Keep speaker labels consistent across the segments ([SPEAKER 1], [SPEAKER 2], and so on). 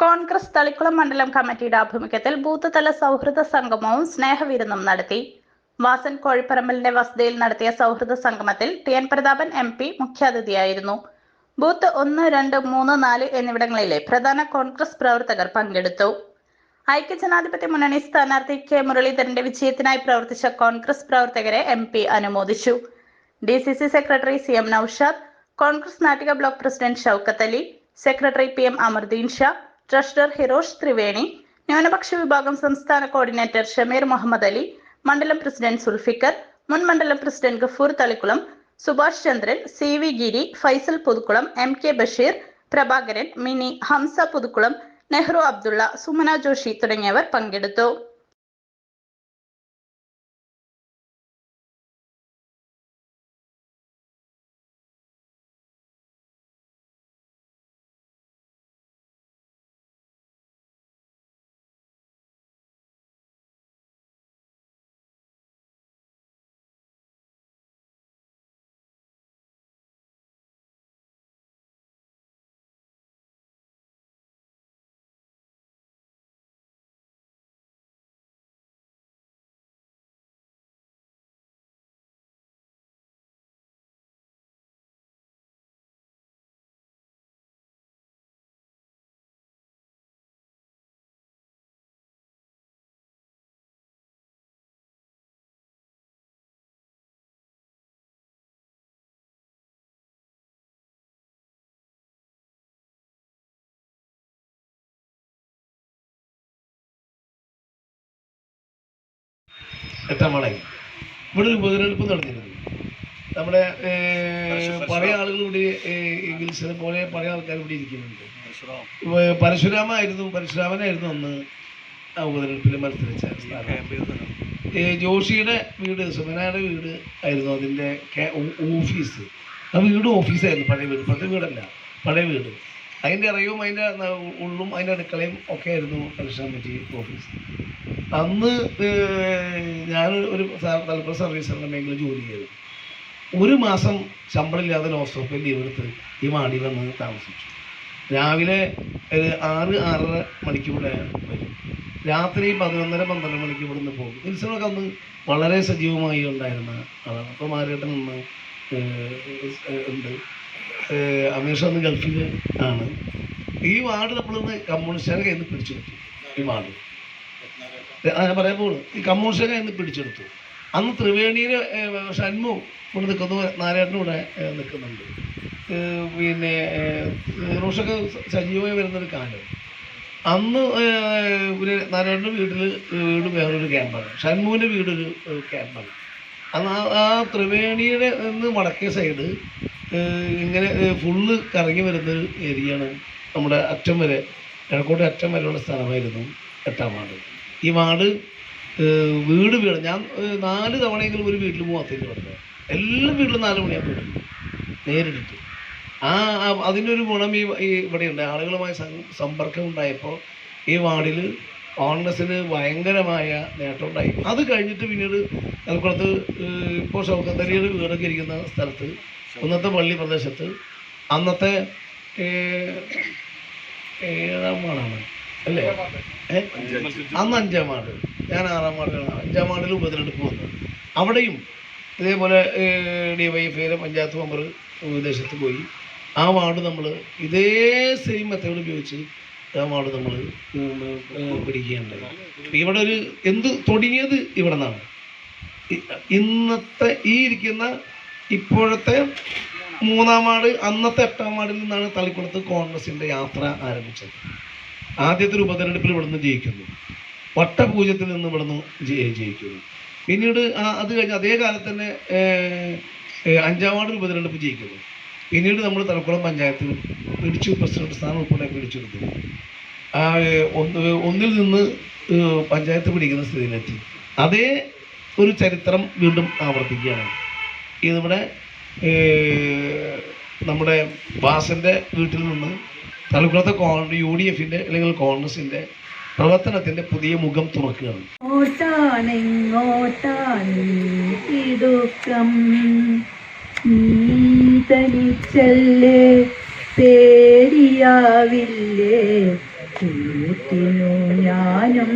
[SPEAKER 1] കോൺഗ്രസ് തളിക്കുളം മണ്ഡലം കമ്മിറ്റിയുടെ ആഭിമുഖ്യത്തിൽ ബൂത്ത് തല സൗഹൃദ സംഗമവും സ്നേഹവിരുന്നും നടത്തി. വാസൻ കോഴിപ്പറമ്പലിന്റെ വസതിയിൽ നടത്തിയ സൗഹൃദ സംഗമത്തിൽ T N Prathapan M P മുഖ്യാതിഥിയായിരുന്നു. Booth ഒന്ന് രണ്ട് മൂന്ന് നാല് എന്നിവിടങ്ങളിലെ പ്രധാന കോൺഗ്രസ് പ്രവർത്തകർ പങ്കെടുത്തു. ഐക്യജനാധിപത്യ മുന്നണി സ്ഥാനാർത്ഥി കെ മുരളീധരന്റെ വിജയത്തിനായി പ്രവർത്തിച്ച കോൺഗ്രസ് പ്രവർത്തകരെ എം പി അനുമോദിച്ചു. D C C secretary C M Noushad Congress Nattika block president Shoukath Ali secretary P M Amardeen Shah treasurer Hirosh Triveni ന്യൂനപക്ഷ വിഭാഗം സംസ്ഥാന കോർഡിനേറ്റർ ഷമീർ മുഹമ്മദ് അലി മണ്ഡലം പ്രസിഡന്റ് സുൽഫിക്കർ മുൻ മണ്ഡലം president Gafoor Thalikulam Subhash Chandran C V Giri Faisal Puthukulam M K Basheer Prabhakaran Mini Hamsa Puthukulam Nehru Abdulla Sumana Joshi തുടങ്ങിയവർ പങ്കെടുത്തു.
[SPEAKER 2] എട്ടാം വളയിൽ ഇവിടെ ഒരു ഉപതെരഞ്ഞെടുപ്പ് നടന്നിരുന്നു നമ്മുടെ പഴയ ആളുകൾ ഇവിടെ വിൽസനെ പോലെ പഴയ ആൾക്കാർ ഇവിടെ ഇരിക്കുന്നുണ്ട്. പരശുരാമായിരുന്നു പരശുരാമനായിരുന്നു അന്ന് ആ ഉപതെരഞ്ഞെടുപ്പിൽ മത്സരിച്ച ജോഷിയുടെ വീട് സുമനയുടെ വീട് ആയിരുന്നു അതിന്റെ ഓഫീസ്. ആ വീട് ഓഫീസായിരുന്നു പഴയ വീട്. പഴയ വീടല്ല പഴയ വീട്. അതിന്റെ ഇറയും അതിന്റെ ഉള്ളും അതിന്റെ അടുക്കളയും ഒക്കെ ആയിരുന്നു കമ്മിറ്റി ഓഫീസ്. അന്ന് ഞാൻ ഒരു തലപ്പുറ സർവീസ് മേഖല ജോലി ചെയ്തു. ഒരു മാസം ശമ്പളമില്ലാതെ നോസ്റ്റോപ്പിൽ ലീവ് എടുത്ത് ഈ മാടി വന്ന് താമസിച്ചു. രാവിലെ ഒരു ആറ് ആറര മണിക്ക് ഇവിടെ വരും. രാത്രി പതിനൊന്നര പന്ത്രണ്ട് മണിക്ക് ഇവിടുന്ന് പോകും. ഉത്സവമൊക്കെ അന്ന് വളരെ സജീവമായി ഉണ്ടായിരുന്ന ആളാണ്. അപ്പോൾ മാരേട്ടൻ ഉണ്ട്. ഏഹ്, അമീർഷ അന്ന് ഗൾഫിൽ ആണ്. ഈ വാർഡ് നമ്മളിന്ന് കമ്മ്യൂണിസ്റ്റുകാരെ കയ്യിൽ നിന്ന് പിടിച്ചെടുത്തു. ഈ വാർഡ്. ഞാൻ പറയാൻ പോകുന്നു ഈ കമ്മ്യൂണിസ്റ്റുകാരെ കയ്യിൽ നിന്ന് പിടിച്ചെടുത്തു. അന്ന് ത്രിവേണിയിൽ ഷൺമു ഇവിടെ നിൽക്കുന്നു നാരായണനും ഇവിടെ നിൽക്കുന്നുണ്ട്. പിന്നെ റോഷൊക്കെ സജീവമായി വരുന്നൊരു കാലം. അന്ന് പിന്നെ നാരായണന്റെ വീട്ടിൽ വീട് വേറൊരു ക്യാമ്പാണ്. ഷൺമുവിന്റെ വീടൊരു ക്യാമ്പാണ്. അന്ന് ആ ത്രിവേണിയുടെ നിന്ന് വടക്കേ സൈഡ് ഇങ്ങനെ ഫുള്ള് കറങ്ങി വരുന്നൊരു ഏരിയയാണ് നമ്മുടെ അറ്റം വരെ. കിഴക്കോട്ട് അറ്റം വരെയുള്ള സ്ഥലമായിരുന്നു എട്ടാം വാർഡ്. ഈ വാർഡ് വീട് വീട് ഞാൻ നാല് തവണയെങ്കിലും ഒരു വീട്ടിൽ പോകാത്തേക്ക് ഇവിടെ എല്ലാ വീട്ടിലും നാല് മണിയാ പോയിട്ടുണ്ട് നേരിട്ടിട്ട്. ആ ആ- ഒരു ഗുണം ഈ ഇവിടെയുണ്ട്. ആളുകളുമായി സമ്പർക്കം ഉണ്ടായപ്പോൾ ഈ വാർഡിൽ കോൺഗ്രസ്സിന് ഭയങ്കരമായ നേട്ടം ഉണ്ടായി. അത് കഴിഞ്ഞിട്ട് പിന്നീട് ഏഹ്, ഇപ്പോൾ ഷൗക്കത്തലിയുടെ വീടൊക്കെ ഇരിക്കുന്ന സ്ഥലത്ത് കുന്നത്തെ പള്ളി പ്രദേശത്ത് അന്നത്തെ ഏഴാം വാർഡാണ്. അല്ലേ? അന്ന് അഞ്ചാം വാർഡ്. ഞാൻ ആറാം വാർഡിലാണ്. അഞ്ചാം വാർഡിൽ ഉപതെരഞ്ഞെടുപ്പ് വന്നത് അവിടെയും ഇതേപോലെ D Y F panchayat member വിദേശത്ത് പോയി. ആ വാർഡ് നമ്മൾ ഇതേ സെയിം മെത്തേഡ് ഉപയോഗിച്ച് ആ വാർഡ് നമ്മൾ പിടിക്കുകയുണ്ടായി. ഇവിടെ ഒരു എന്ത് തുടങ്ങിയത് ഇവിടെ നിന്നാണ്. ഇന്നത്തെ ഈ ഇരിക്കുന്ന ഇപ്പോഴത്തെ മൂന്നാം വാർഡ് അന്നത്തെ എട്ടാം വാർഡിൽ നിന്നാണ് തളിക്കുളത്ത് കോൺഗ്രസിന്റെ യാത്ര ആരംഭിച്ചത്. ആദ്യത്തെ ഒരു ഉപതെരഞ്ഞെടുപ്പിൽ ഇവിടുന്ന് ജയിക്കുന്നു. വട്ടപൂജ്യത്തിൽ നിന്ന് ഇവിടുന്ന് ജയി- ജയിക്കുന്നു. പിന്നീട് അത് കഴിഞ്ഞ് അതേ കാലത്ത് തന്നെ അഞ്ചാം വാർഡ് ഉപതെരഞ്ഞെടുപ്പ് ജയിക്കുന്നു. പിന്നീട് നമ്മൾ തലക്കുളം പഞ്ചായത്തിൽ പിടിച്ചു പ്രസിഡന്റ് സ്ഥാനം ഉൾപ്പെടെ പിടിച്ചെടുത്തു ഒന്ന് ഒന്നിൽ നിന്ന് പഞ്ചായത്ത് പിടിക്കുന്ന സ്ഥിതിയിലെത്തി. അതേ ഒരു ചരിത്രം വീണ്ടും ആവർത്തിക്കുകയാണ്. ഇതിവിടെ നമ്മുടെ വാസന്റെ വീട്ടിൽ നിന്ന് തലക്കുളത്തെ കോൺ യു ഡി എഫിന്റെ അല്ലെങ്കിൽ കോൺഗ്രസിന്റെ പ്രവർത്തനത്തിന്റെ പുതിയ മുഖം തുറക്കുകയാണ്.
[SPEAKER 3] നീതനിച്ചല്ലേ പേടിയാവില്ലേ? ഞാനും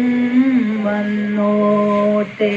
[SPEAKER 3] വന്നോട്ടെ.